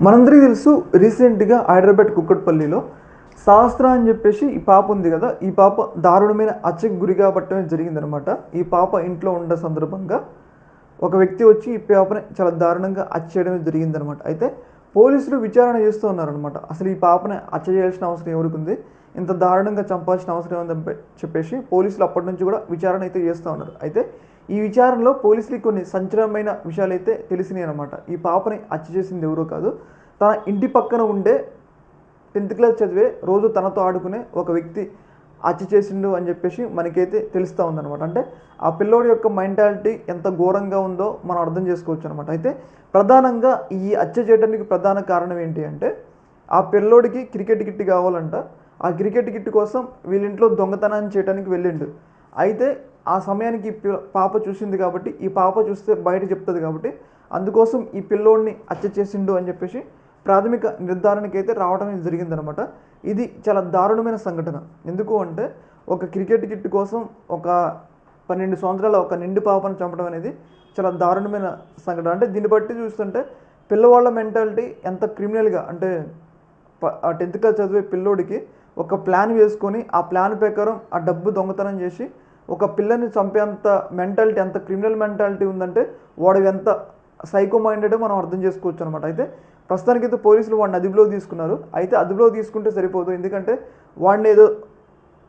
మనందరికీ తెలుసు రీసెంట్గా హైదరాబాద్ కుక్కట్పల్లిలో శాస్త్ర అని చెప్పేసి ఈ పాప ఉంది కదా ఈ పాప దారుణమైన అచ్చకు గురి కాబట్టమే జరిగిందనమాట ఈ పాప ఇంట్లో ఉన్న సందర్భంగా ఒక వ్యక్తి వచ్చి ఈ పాపని చాలా దారుణంగా హత్య చేయడమే జరిగిందనమాట అయితే పోలీసులు విచారణ చేస్తూ ఉన్నారనమాట అసలు ఈ పాపని హత్య చేయాల్సిన అవసరం ఎవరికి ఉంది ఇంత దారుణంగా చంపాల్సిన అవసరం ఉందని చెప్పేసి పోలీసులు అప్పటి నుంచి కూడా విచారణ అయితే చేస్తూ ఉన్నారు. అయితే ఈ విచారణలో పోలీసులకి కొన్ని సంచలనమైన విషయాలైతే తెలిసినాయి అనమాట ఈ పాపని హత్య చేసింది ఎవరో కాదు. తన ఇంటి పక్కన ఉండే టెన్త్ క్లాస్ చదివే రోజు తనతో ఆడుకునే ఒక వ్యక్తి హత్య చేసిండు అని చెప్పేసి మనకైతే తెలుస్తూ ఉందన్నమాట. అంటే ఆ పిల్లోడి యొక్క మెంటాలిటీ ఎంత ఘోరంగా ఉందో మనం అర్థం చేసుకోవచ్చు అనమాట అయితే ప్రధానంగా ఈ హత్య చేయడానికి ప్రధాన కారణం ఏంటి అంటే ఆ పిల్లోడికి క్రికెట్ కిట్ కావాలంట. ఆ క్రికెట్ కిట్ కోసం వీళ్ళింట్లో దొంగతనాన్ని చేయడానికి వెళ్ళిండు. అయితే ఆ సమయానికి ఈ పి- పాప చూసింది కాబట్టి ఈ పాప చూస్తే బయట చెప్తుంది కాబట్టి అందుకోసం ఈ పిల్లోడిని హత్య చేసిండు అని చెప్పేసి ప్రాథమిక నిర్ధారణకి అయితే రావడం జరిగిందనమాట. ఇది చాలా దారుణమైన సంఘటన. ఎందుకు అంటే ఒక క్రికెట్ కిట్ కోసం ఒక పన్నెండు సంవత్సరాల ఒక నిండు పాపను చంపడం అనేది చాలా దారుణమైన సంఘటన. అంటే దీన్ని బట్టి చూస్తుంటే పిల్లవాళ్ళ మెంటాలిటీ ఎంత క్రిమినల్గా అంటే ఆ టెన్త్ క్లాస్ చదివే పిల్లోడికి ఒక ప్లాన్ వేసుకొని ఆ ప్లాన్ ప్రకారం ఆ డబ్బు దొంగతనం చేసి ఒక పిల్లని చంపేంత మెంటాలిటీ ఎంత క్రిమినల్ మెంటాలిటీ ఉందంటే వాడు ఎంత సైకో మైండెడ్ మనం అర్థం చేసుకోవచ్చు అనమాట అయితే ప్రస్తుతానికైతే పోలీసులు వాడిని అదుపులో తీసుకున్నారు. అయితే అదుపులో తీసుకుంటే సరిపోదు ఎందుకంటే వాడిని ఏదో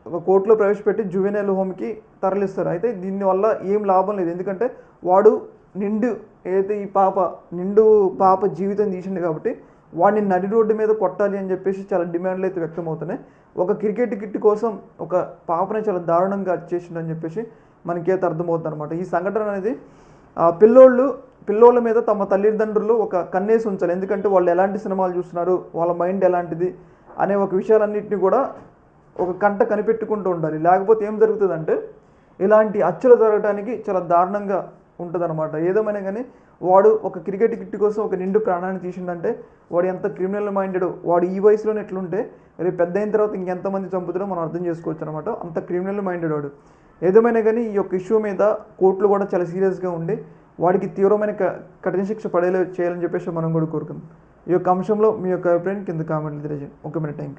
ఒక కోర్టులో ప్రవేశపెట్టి జువెనైల్ హోమ్కి తరలిస్తారు. అయితే దీనివల్ల ఏం లాభం లేదు. ఎందుకంటే వాడు నిండు ఏదైతే ఈ పాప నిండు పాప జీవితం తీసిండు కాబట్టి వాడిని నడి రోడ్డు మీద కొట్టాలి అని చెప్పేసి చాలా డిమాండ్లు అయితే వ్యక్తమవుతున్నాయి. ఒక క్రికెట్ కిట్ కోసం ఒక పాపని చాలా దారుణంగా చేసిండని చెప్పేసి మనకైతే అర్థమవుతుంది అనమాట ఈ సంఘటన అనేది ఆ, పిల్లోళ్ళు పిల్లోళ్ళ మీద తమ తల్లిదండ్రులు ఒక కన్నేసి ఉంచాలి. ఎందుకంటే వాళ్ళు ఎలాంటి సినిమాలు చూస్తున్నారు వాళ్ళ మైండ్ ఎలాంటిది అనే ఒక విషయాలన్నింటినీ కూడా ఒక కంట కనిపెట్టుకుంటూ ఉండాలి. లేకపోతే ఏం జరుగుతుందంటే ఇలాంటి అచ్చులు జరగడానికి చాలా దారుణంగా ఉంటుందన్నమాట. ఏదేమైనా కానీ వాడు ఒక క్రికెట్ కిట్ కోసం ఒక నిండు ప్రాణాన్ని తీసిండంటే వాడు ఎంత క్రిమినల్ మైండెడ్ వాడు ఈ వయసులోనే ఎట్లుంటే రేపు పెద్ద అయిన తర్వాత ఇంకెంతమంది చంపుతారో మనం అర్థం చేసుకోవచ్చు అనమాట అంత క్రిమినల్ మైండెడ్ వాడు. ఏదేమైనా కానీ ఈ యొక్క ఇష్యూ మీద కోర్టులు కూడా చాలా సీరియస్గా ఉండి వాడికి తీవ్రమైన క- కఠిన శిక్ష పడేలా చేయాలని చెప్పేసి మనం కూడా కోరుకుందాం. ఈ యొక్క అంశంలో మీ యొక్క అభిప్రాయం కింద కామెంట్లు తెలియజేయండి ఒక మినిట్ థ్యాంక్